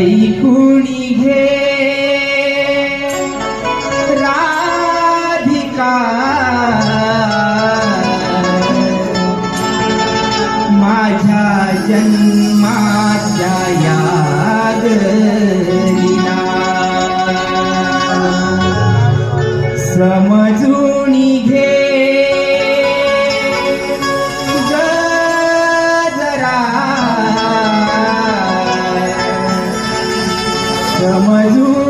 ऐकुणी घे? राधिका. माझ्या जन्माच्या याद मजू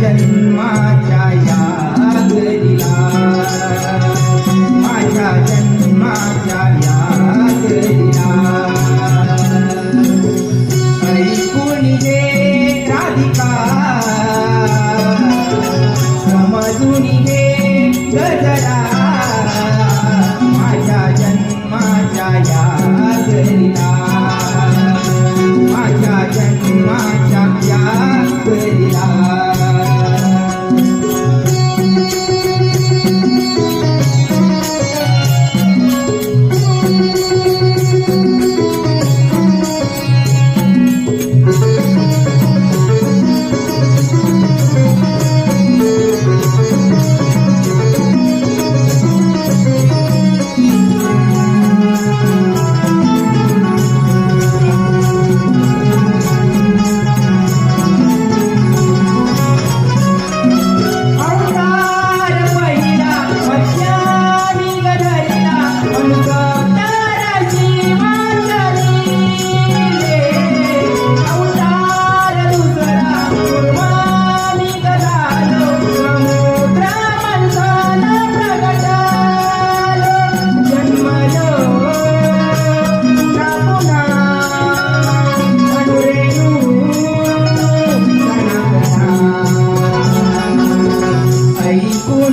जन्माच्या या माझ्या जन्माच्या या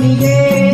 ನುಡಿಯೇ